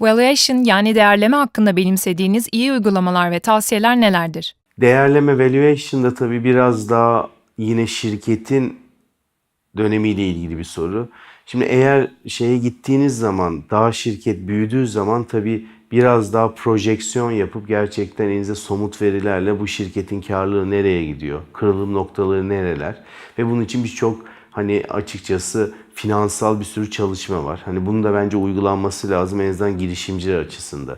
Valuation yani değerleme hakkında benimsediğiniz iyi uygulamalar ve tavsiyeler nelerdir? Değerleme valuation'da tabii biraz daha yine şirketin dönemiyle ilgili bir soru. Şimdi eğer şeye gittiğiniz zaman, daha şirket büyüdüğü zaman tabii biraz daha projeksiyon yapıp gerçekten elinize somut verilerle bu şirketin karlılığı nereye gidiyor, kırılım noktaları nereler ve bunun için birçok hani açıkçası finansal bir sürü çalışma var. Hani bunun da bence uygulanması lazım en azından girişimciler açısında.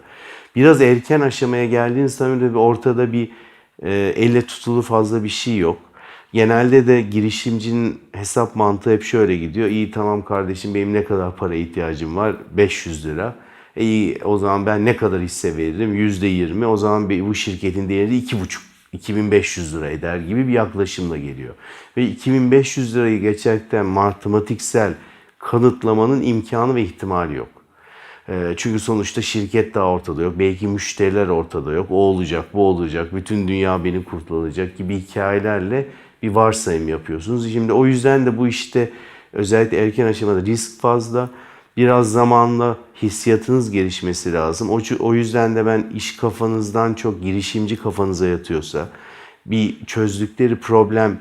Biraz erken aşamaya geldiğiniz zaman ortada bir e, elle tutulu fazla bir şey yok. Genelde de girişimcinin hesap mantığı hep şöyle gidiyor. İyi tamam kardeşim benim ne kadar para ihtiyacım var? 500 lira. E iyi o zaman ben ne kadar hisse veririm? %20. O zaman bu şirketin değeri 2,5 2500 lira eder gibi bir yaklaşımla geliyor. Ve 2500 lirayı gerçekten matematiksel kanıtlamanın imkanı ve ihtimali yok. Ee, Çünkü sonuçta şirket daha ortada yok. Belki müşteriler ortada yok. O olacak, bu olacak. Bütün dünya beni kurtaracak gibi hikayelerle bir varsayım yapıyorsunuz. Şimdi o yüzden de bu işte özellikle erken aşamada risk fazla. Biraz zamanla hissiyatınız gelişmesi lazım. O, o yüzden de ben iş kafanızdan çok girişimci kafanıza yatıyorsa, bir çözdükleri problem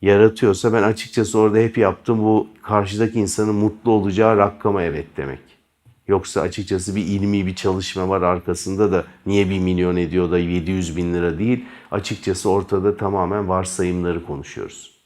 yaratıyorsa ben açıkçası orada hep yaptığım bu karşıdaki insanın mutlu olacağı rakama evet demek. Yoksa açıkçası bir ilmi bir çalışma var arkasında da niye 1 milyon ediyor da 700 bin lira değil. Açıkçası ortada tamamen varsayımları konuşuyoruz.